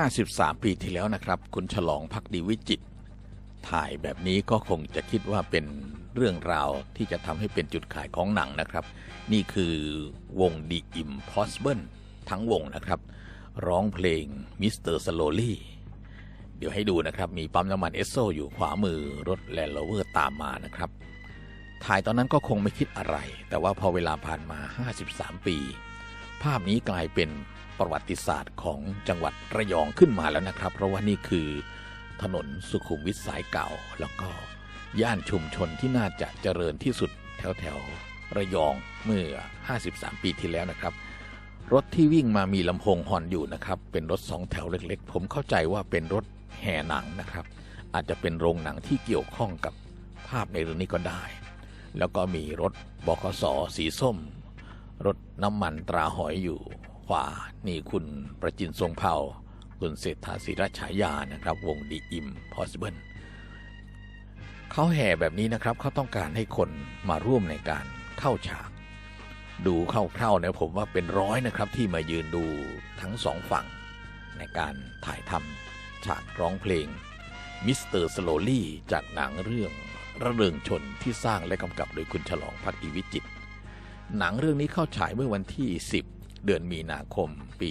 53 ปีที่แล้วนะครับ คุณฉลองพักดีวิจิต ถ่ายแบบนี้ก็คงจะคิดว่าเป็นเรื่องราวที่จะทำให้เป็นจุดขายของหนังนะครับ นี่คือวง The Impossible ทั้งวงนะครับ ร้องเพลง Mr. Slowly เดี๋ยวให้ดูนะครับ มีปั๊มน้ำมันเอสโซอยู่ขวามือรถแลนด์โรเวอร์ตามมานะครับ ถ่ายตอนนั้นก็คงไม่คิดอะไร แต่ว่าพอเวลาผ่านมา 53 ปี ภาพนี้กลายเป็นประวัติศาสตร์ของจังหวัดระยองขึ้นมาแล้วนะครับ เพราะว่านี่คือถนนสุขุมวิทสายเก่า แล้วก็ย่านชุมชนที่น่าจะเจริญที่สุดแถวแถวระยองเมื่อ 53 ปีที่แล้วนะครับ รถที่วิ่งมามีลำโพงฮอนอยู่นะครับ เป็นรถสองแถวเล็กๆ ผมเข้าใจว่าเป็นรถแห่หนังนะครับ อาจจะเป็นโรงหนังที่เกี่ยวข้องกับภาพในเรื่องนี้ก็ได้ แล้วก็มีรถบขสสีส้ม รถน้ำมันตราหอยอยู่ขวานี่คุณประจินทรงเผ่าคุณเศรษฐาศิรฉายานะครับ วงดีอิมพอสเบิลเขาแห่แบบนี้นะครับเขาต้องการให้คนมาร่วมในการเข้าฉาก ดูคร่าวๆเนี่ยผมว่าเป็นร้อยนะครับที่มายืนดูทั้งสองฝั่ง ในการถ่ายทำฉากร้องเพลงมิสเตอร์สโลลี่จากหนังเรื่องระเริงชนที่สร้างและกำกับโดยคุณฉลองพักดีวิจิตร หนังเรื่องนี้เข้าฉายเมื่อวันที่ 10 เดือนมีนาคมปี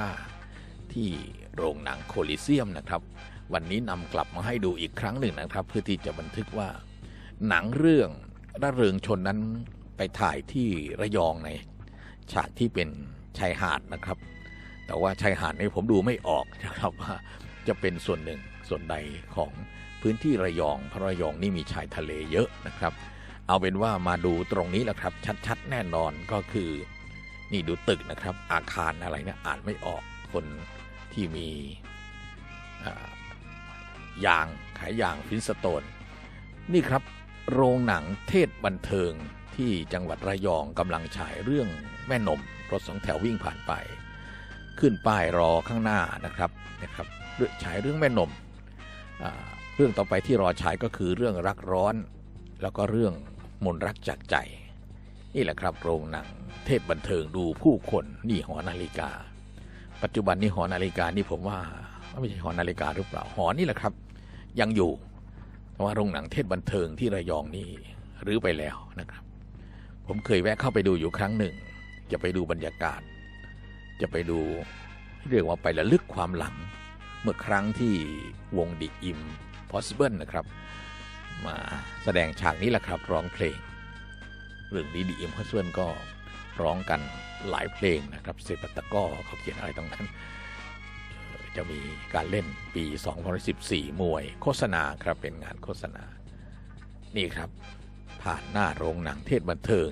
2515 ที่โรงหนังโคลิเซียมนะครับ วันนี้นำกลับมาให้ดูอีกครั้งหนึ่งนะครับ เพื่อที่จะบันทึกว่า หนังเรื่องระเริงชนนั้นไปถ่ายที่ระยองในฉากที่เป็นชายหาดนะครับ แต่ว่าชายหาดนี้ผมดูไม่ออกนะครับว่าจะเป็นส่วนหนึ่งส่วนใดของพื้นที่ระยองเพราะระยองนี่มีชายทะเลเยอะนะครับ เอาเป็นว่ามาดูตรงนี้แหละครับ ชัดๆ แน่นอนก็คือ นี่ดูตึกนะครับ อาคารอะไรเนี่ยอ่านไม่ออกคนที่มียางขายยางฟินสโตน นี่ครับ โรงหนังเทศบันเทิงที่จังหวัดระยองกำลังฉายเรื่องแม่นม รถสองแถววิ่งผ่านไป ขึ้นป้ายรอข้างหน้านะครับนะครับฉายเรื่องแม่นม เรื่องต่อไปที่รอฉายก็คือเรื่องรักร้อน แล้วก็เรื่อง มนรักจากใจ นี่แหละครับโรงหนัง เทศบันเทิงดูผู้คนนี่หอนาฬิกา ปัจจุบันนี้หอนาฬิกานี่ผมว่าไม่ใช่หอนาฬิกาหรือเปล่าหอนี่แหละครับ ยังอยู่เพราะว่าโรงหนังเทศบันเทิงที่ระยองนี่รื้อไปแล้วนะครับ ผมเคยแวะเข้าไปดูอยู่ครั้งหนึ่ง จะไปดูบรรยากาศ จะไปดูเรียกว่าไประลึกความหลัง เมื่อครั้งที่วงดิอิม possible นะครับ มาแสดงฉากนี้แหละครับ ร้องเพลง เรื่องดีดีเอ็มพัสเวนก็ร้องกันหลายเพลงนะครับเซปัตตะก้อเขาเขียนอะไรตรงนั้น จะมีการเล่นปี2014 มวยโฆษณาครับเป็นงานโฆษณา นี่ครับ ผ่านหน้าโรงหนังเทศบันเทิง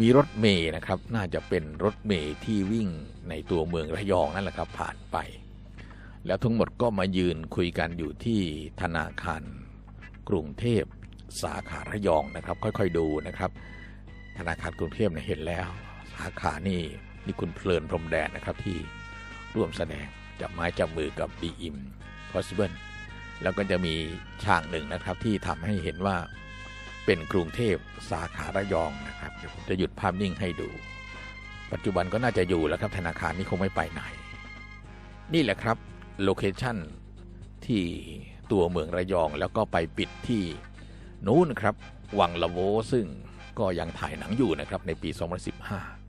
มีรถเมย์นะครับ น่าจะเป็นรถเมย์ที่วิ่งในตัวเมืองระยองนั่นแหละครับ ผ่านไป แล้วทั้งหมดก็มายืนคุยกันอยู่ที่ธนาคาร กรุงเทพสาขาระยองนะครับ ค่อยๆดูนะครับ ธนาคารกรุงเทพเนี่ยเห็นแล้ว สาขานี่นี่คุณเพลินพรมแดนนะครับที่ร่วมแสดงจับไม้จับมือกับดีอิม possible แล้วก็จะมีฉากหนึ่งนะครับที่ทำให้เห็นว่าเป็นกรุงเทพสาขาระยองนะครับเดี๋ยวผมจะหยุดภาพนิ่งให้ดู ปัจจุบันก็น่าจะอยู่แล้วครับธนาคารนี้คงไม่ไปไหน นี่แหละครับโลเคชั่นที่ ตัวเมืองระยอง แล้วก็ไปปิดที่นู้นครับ วังละโวซึ่งก็ยังถ่ายหนังอยู่นะครับในปี 2015